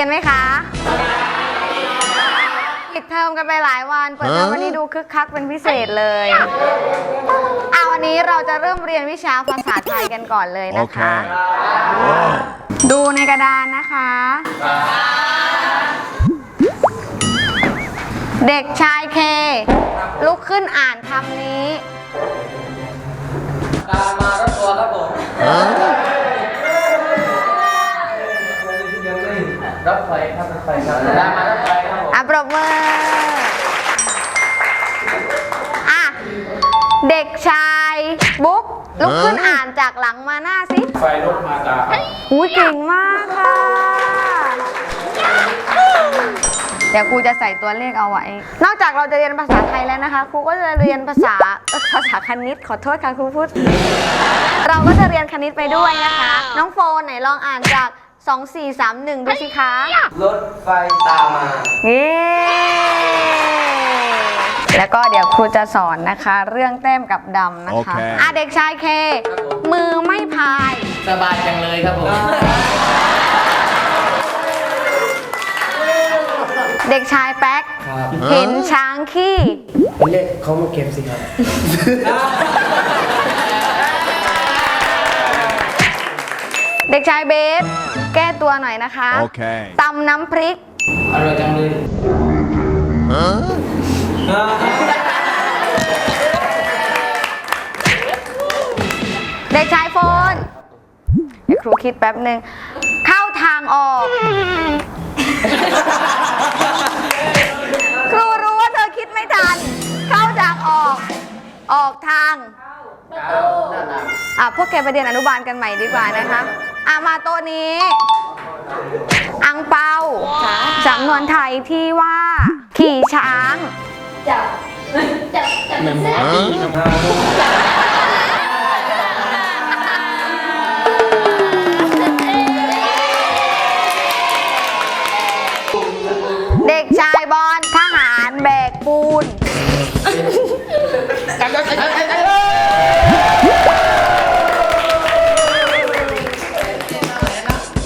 กันไหมคะปิดเทอมกันไปหลายวันเปิดเทอมวันนี้ดูคึกคักเป็นพิเศษเลยเอาวันนี้เราจะเริ่มเรียนวิชาภาษาไทยกันก่อนเลยนะคะ ดูในกระดานนะคะ เด็กชายเค ลุกขึ้นอ่านคำนี้ ตามมารถตัวครับผม ลุกขึ้นอ่านจากหลังมาหน้าสิไฟรถมาตาครับหูยเก่งมากค่ะ เดี๋ยวครูจะใส่ตัวเลขเอาไว้ นอกจากเราจะเรียนภาษาไทยแล้วนะคะ ครูก็จะเรียนภาษาเอ่อภาษาคณิตขอโทษค่ะครูพูด เราก็จะเรียนคณิตไปด้วยนะคะ น้องโฟนไหนลองอ่านจาก 2431 ดูสิคะ รถไฟตามมาเย้ แล้วก็เดี๋ยวครูจะสอนนะคะ เรื่องแต้มกับดำนะคะ โอเค อะเด็กชายเค มือไม่พาย สบายจังเลยครับผม เด็กชายแป๊กครับเห็นช้างขี้ เรียกเขามาเก็บสิครับ เด็กชายเบส แก้ตัวหน่อยนะคะ Okay. ตำน้ำพริก อร่อยจังเลย เด็กชายโฟนเดี๋ยวครูคิดแป๊บหนึ่งเข้าทางออก ครูรู้ว่าเธอคิดไม่ทัน เข้าทางออก ออกทางอะพวกแกไปเรียนอนุบาลกันใหม่ดีกว่านะคะอะมาโต๊ะนี้ อังเปาสำนวนไทยที่ว่า ขี่ช้าง จับ จับ จับเส้นเด็กชายบอลทหารแบกปูน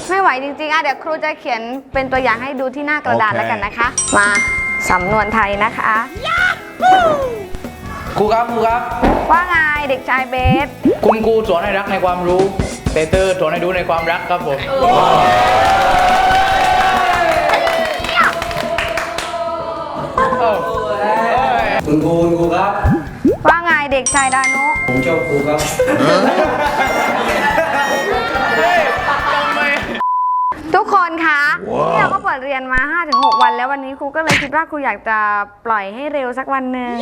ไม่ไหวจริงๆอะเดี๋ยวครูจะเขียนเป็นตัวอย่างให้ดูที่หน้ากระดานโอเค แล้วกันนะคะ มา สำนวนไทยนะคะครูครับครูครับ ว่าไงเด็กชายเบส คุณครูสอนให้รักในความรู้แต่เตอร์สอนให้ดูในความรักครับผมเอ้าคุณครูคุณครูครับ ว่าไงเด็กชายดานุผมชอบครูครับ คนคะนี่เราก็เปิดเรียนมา 5-6 วันแล้ววันนี้ครูก็เลยคิดว่าครูอยากจะปล่อยให้เร็วสักวันหนึ่ง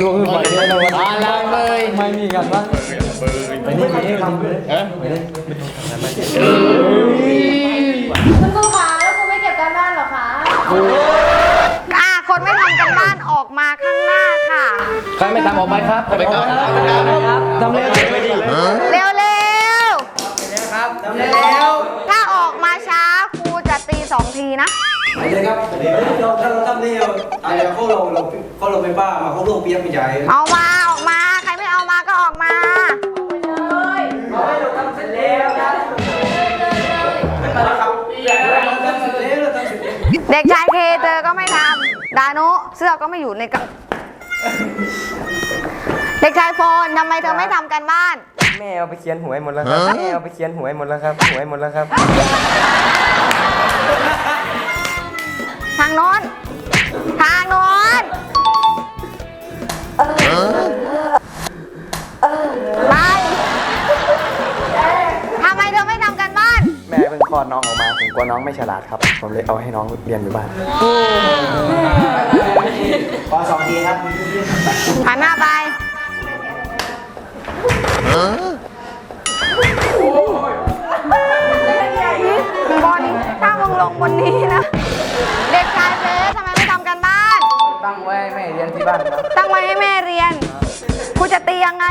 ดูคือปล่อยเลยนะวันอะไรเลยไม่มีกันบ้างคุณครูคะแล้วครูไม่เก็บการบ้านเหรอคะอะคนไม่ทำกันบ้านออกมาข้างหน้าค่ะ ใครไม่ทำออกไปครับไปครับ ทำเร็วไปดิเร็วเร็วครับทำเร็วๆถ้าออกมาช้าครูจะตีสองทีนะไปเลยครับเดี๋ยวเราถ้าเราทำนี่เราอาจจะเข้าเราเราเข้าเราไปบ้ามาเข้าโรงเปียกไม่ใหญ่เอามาออกมาใครไม่เอามาก็ออกมาเราทำเสร็จแล้วนะเราทำเสร็จแล้วเราทำเสร็จแล้วเราทำเสร็จแล้วเด็กชายเคเจอก็ไม่ทำดานุเสื้อก็ไม่อยู่ในกระ เด็กชายโฟนทำไมเธอไม่ทำกันบ้าน แม่เอาไปเขียนหวยหมดแล้วครับแม่เอาไปเขียนหวยหมดแล้วครับหวยหมดแล้วครับ ทางโน้น ทางโน้น ไปทำไมเธอไม่ทำกันบ้าน แม่เพิ่งคลอดน้องออกมาผมกลัวน้องไม่ฉลาดครับ ผมเลยเอาให้น้องเรียนอยู่บ้าน ขอสองทีครับหันหน้าไปบอลถ้ามึงลงบนนี้นะ เด็กชายเฟสทำไมไม่ทำกันบ้าน ตั้งไว้ให้แม่เรียนที่บ้านครับตั้งไว้ให้แม่เรียนครูจะตียังไง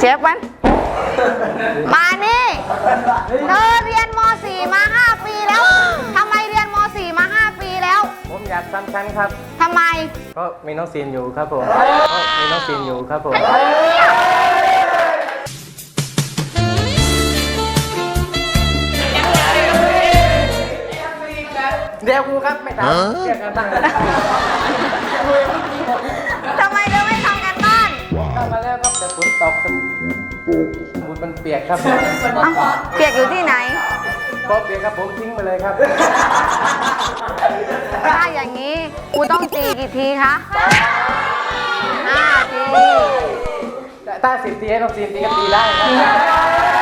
เจ็บมัน มานี่เธอเรียนม .4 มา 5 ปี อยากสามชั้นครับ ทำไม ก็มีน้องซีนอยู่ครับผมก็มีน้องซีนอยู่ครับผมเดี๋ยวครูครับไม่ถามเรียกกันตั้งแต่ทำไมเธอไม่ทำกันบ้านเข้ามาแล้วครับแต่ฝนตกสมุดมันเปียกครับเอ้าเปียกอยู่ที่ไหน พอเปียกครับผมทิ้งไปเลยครับ ถ้าอย่างนี้กูต้องตีกี่ทีคะห้าที แต่ถ้าสิบทีให้น้องซีนตีก็ตีได้ครับ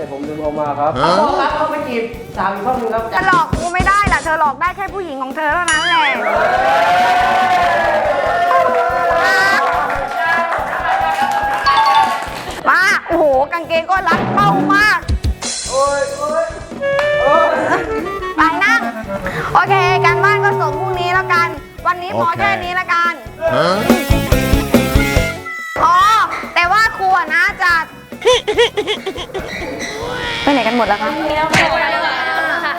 แล้วครับแต่ผมลืมเอามาครับพ่อครับเขาไปจีบสาวอีกห้องนึงครับจะหลอกกูไม่ได้ล่ะ เธอหลอกได้แค่ผู้หญิงของเธอเท่านั้นแหละ มา โอ้โห กางเกงก็รัดเป้ามาก ไปนั่ง โอเค การบ้านก็ส่งพรุ่งนี้แล้วกัน วันนี้พอแค่นี้แล้วกันอ๋ ไปไหนกันหมดแล้วคะ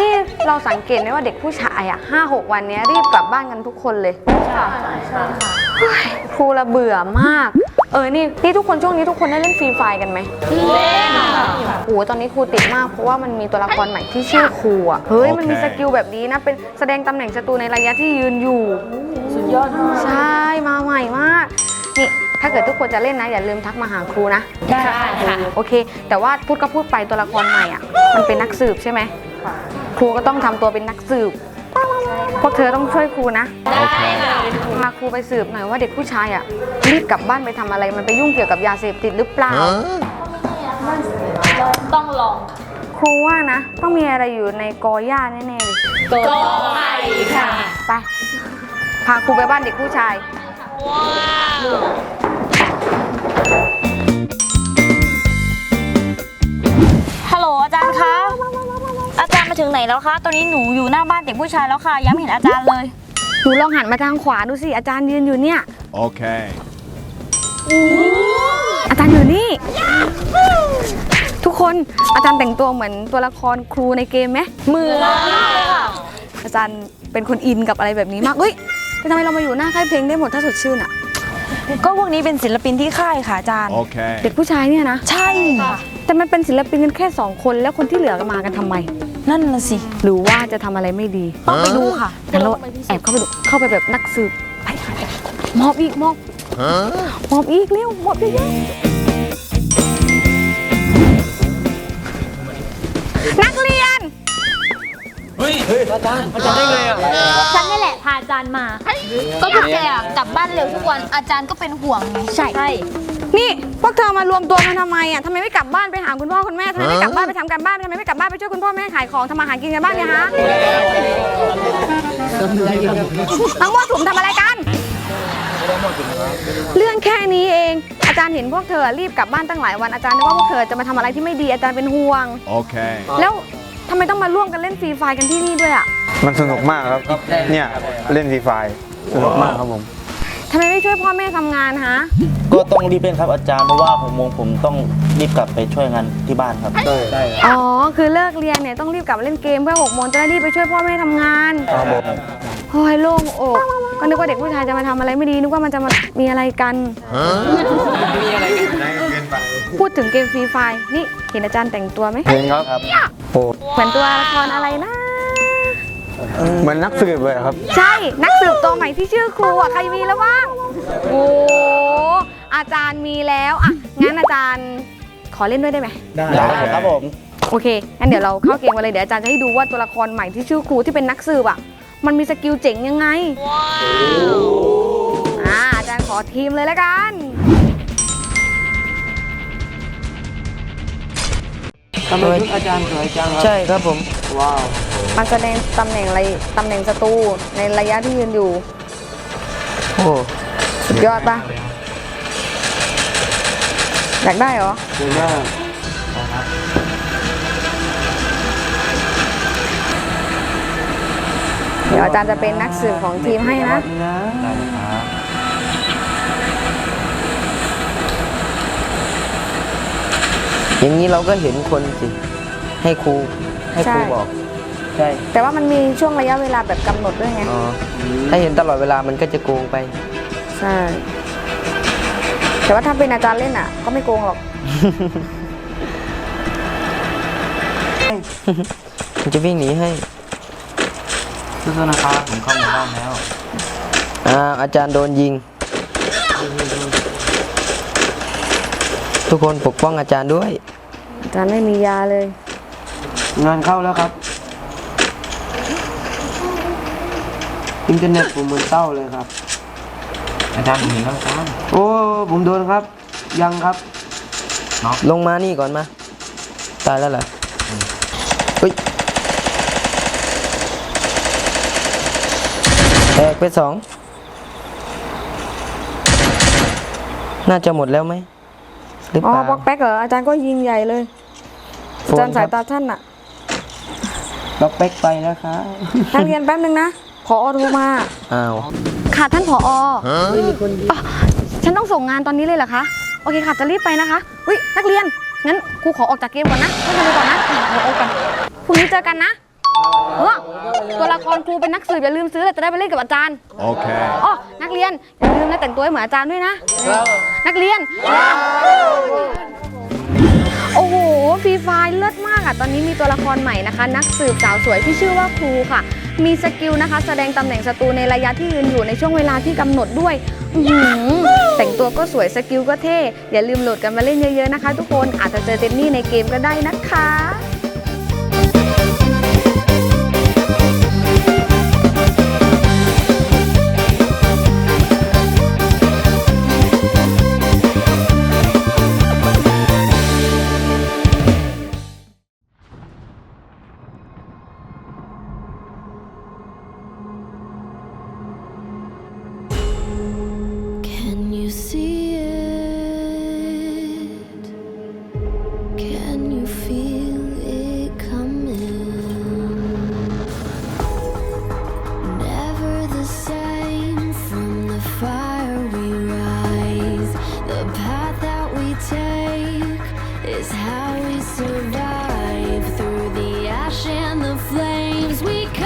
นี่เราสังเกตได้ว่าเด็กผู้ชายอะห้าหกวันเนี้ยรีบกลับบ้านกันทุกคนเลยเฮ้ยครูละเบื่อมาก เออ นี่ นี่ทุกคนช่วงนี้ทุกคนได้เล่นฟรีไฟกันไหมเล่นโอ้โหตอนนี้ครูติดมากเพราะว่ามันมีตัวละครใหม่ที่ชื่อครูอะ เฮ้ย มันมีสกิลแบบนี้นะ เป็นแสดงตำแหน่งศัตรูในระยะที่ยืนอยู่ สุดยอดมาก ใช่ มาใหม่มาก นี่ ถ้าเกิดทุกคนจะเล่นนะ อย่าลืมทักมาหาครูนะ ได้ค่ะ โอเค แต่ว่าพูดก็พูดไปตัวละครใหม่อะ มันเป็นนักสืบใช่ไหมครูก็ต้องทำตัวเป็นนักสืบ พวกเธอต้องช่วยครูนะได้ค่ะพาครูไปสืบหน่อยว่าเด็กผู้ชายอะรีบกลับบ้านไปทำอะไร มันไปยุ่งเกี่ยวกับยาเสพติดหรือเปล่า ต้องลองครูว่านะ ต้องมีอะไรอยู่ในกอหญ้าแน่ๆเลยกอไผ่ค่ะ ไป พาครูไปบ้านเด็กผู้ชายาจารย์คะ อาจารย์มาถึงไหนแล้วคะ ตอนนี้หนูอยู่หน้าบ้านเด็กผู้ชายแล้วค่ะ ยังไม่เห็นอาจารย์เลย หนูลองหันมาทางขวาดูสิ อาจารย์ยืนอยู่เนี่ย Okay. อาจารย์อยู่นี่ ทุกคนอาจารย์แต่งตัวเหมือนตัวละครครูในเกมไหมมืออาจารย์เป็นคนอินกับอะไรแบบนี้มากเฮ้ยแต่ทำไมเรามาอยู่หน้าค่ายเพลงได้หมดถ้าสดชื่นอะก็พวกนี้เป็นศิลปินที่ค่ายค่ะอาจารย์ Okay. เด็กผู้ชายเนี่ยนะ ใช่ แต่มันเป็นศิลปินกันแค่สองคนแล้วคนที่เหลือก็มากันทำไม นั่นน่ะสิ หรือว่าจะทำอะไรไม่ดีต้องไปดูค่ะ งั้นเราแอบเข้าไปดูเข้าไปแบบนักสืบไปค่ะมอบอีกมอบมอบอีกเร็วมอบเยอะๆนักเรียน ฉันนี่แหละพาอาจารย์มา ก็พวกแกอะกลับบ้านเร็วทุกวันอาจารย์ก็เป็นห่วงไงใช่ นี่พวกเธอมารวมตัวกันทำไมอะทำไมไม่กลับบ้านไปหาคุณพ่อคุณแม่ทำไมไม่กลับบ้านไปทำการบ้านทำไมไม่กลับบ้านไปช่วยคุณพ่อแม่ขายของทำมาหากินกันบ้างเนี่ยฮะทั้งหมดถุมทำอะไรกัน เรื่องแค่นี้เอง อาจารย์เห็นพวกเธอรีบกลับบ้านตั้งหลายวันอาจารย์นึกว่าพวกเธอจะมาทำอะไรที่ไม่ดีอาจารย์เป็นห่วง Okay. แล้วทำไมต้องมาร่วมกันเล่นฟรีไฟร์กันที่นี่ด้วยอะมันสนุกมากครับ เนี่ยเล่นฟรีไฟสนุกมากครับผมทำ ไมไม่ช่วยพ่อแม่ทำงานฮะ ก็ต้องรีบเล่นครับอาจารย์เพราะว่าหกโมงผมต้องรีบกลับไปช่วยงานที่บ้านครับอ๋อ คือเลิกเรียนเนี่ยต้องรีบกลับมาเล่นเกมเพื่อหกโมงจะได้รีบไปช่วยพ่อแม่ทำงานครับผมโอ้ยโล่งอก ก็นึกว่าเด็กผู้ชายจะมาทำอะไรไม่ดีนึกว่ามันจะมามีอะไรกัน พูดถึงเกมฟรีไฟร์นี่เห็นอาจารย์แต่งตัวไหมเห็นครับโอ้เหมือนตัวละครอะไรนะ เหมือนนักสืบเลยครับ ใช่ นักสืบตัวใหม่ที่ชื่อครูอะใครมีแล้วบ้าง โอ้อาจารย์มีแล้วอะงั้นอาจารย์ขอเล่นด้วยได้ไหมได้ครับผม โอเคงั้นเดี๋ยวเราเข้าเกมกันเลยเดี๋ยวอาจารย์จะให้ดูว่าตัวละครใหม่ที่ชื่อครูที่เป็นนักสืบอะ มันมีสกิลเจ๋งยังไงอ่าอาจารย์ขอทีมเลยแล้วกันทำไมชุดอาจารย์สวยจังครับ ใช่ครับผม ว้าว มันแสดงตำแหน่งอะไรตำแหน่งศัตรูในระยะที่ยืนอยู่ โอ้สุดยอดปะอยากได้เหรอเก่งมากเดี๋ยวอาจารย์จะเป็นนักสืบของทีมให้นะนะ ได้เลยครับอย่างนี้เราก็เห็นคนสิ ให้ครูให้ครูใช่ บอก ใช่แต่ว่ามันมีช่วงระยะเวลาแบบกำหนดด้วยไง อ๋อถ้าเห็นตลอดเวลามันก็จะโกงไป ใช่ แต่ว่าถ้าเป็นอาจารย์เล่นอะ ก็ไม่โกงหรอก มันจะวิ่งหนีให้ สู้ๆนะครับผมเข้าหมู่บ้านแล้วอ่าอาจารย์โดนยิง ทุกคนปกป้องอาจารย์ด้วย อาจารย์ไม่มียาเลย งานเข้าแล้วครับ อินเทอร์เน็ตผมเหมือนเต้าเลยครับ อาจารย์ผมเห็นแล้วอาจารย์โอ้ผมโดนครับ ยังครับเนาะลงมานี่ก่อนมา ตายแล้วเหรอเฮ้ยแตกไปสอง น่าจะหมดแล้วไหมหรืออ๋อเปล่าปอกแป๊กเหรออาจารย์ก็ยิงใหญ่เลยโฟอาจารนย์คสารัยบตาท่านอะล็อกแป๊กไปแล้วครับ นักเรียนแป๊บนึงนะ พอโทรมา อ้าว ค่ะท่านผออ๋อฉันต้องส่งงานตอนนี้เลยเหรอคะ โอเคค่ะ จะรีบไปนะคะอุ้ยนักเรียน งั้นครูขอออกจากเกมก่อนนะไม่ทำไปก่อนนะขอออกก่อนพรุ่งนี้เจอกันนะเออตัวละครครูเป็นนักสืบอย่าลืมซื้อเลยจะได้ไปเล่นกับอาจารย์ โอเคอ๋อนักเรียนอย่าลืมนะแต่งตัวให้เหมือนอาจารย์ด้วยนะ นักเรียน โอ้โหฟรีไฟล์เลิศ ค่ะ ตอนนี้มีตัวละครใหม่นะคะ นักสืบสาวสวยที่ชื่อว่าครูค่ะ มีสกิลนะคะ แสดงตำแหน่งศัตรูในระยะที่ยืนอยู่ในช่วงเวลาที่กำหนดด้วยหืแต่งตัวก็สวยสกิลก็เท่ อย่าลืมโหลดกันมาเล่นเยอะๆนะคะ ทุกคนอาจจะเจอเจนนี่ในเกมก็ได้นะคะ flames. We come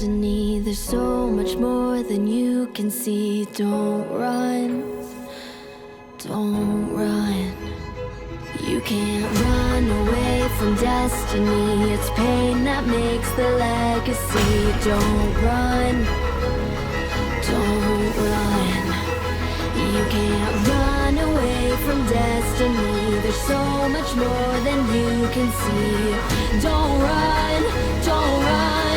destiny. There's so much more than you can see. Don't run, don't run. You can't run away from destiny. It's pain that makes the legacy. Don't run, don't run. You can't run away from destiny. There's so much more than you can see. Don't run, don't run,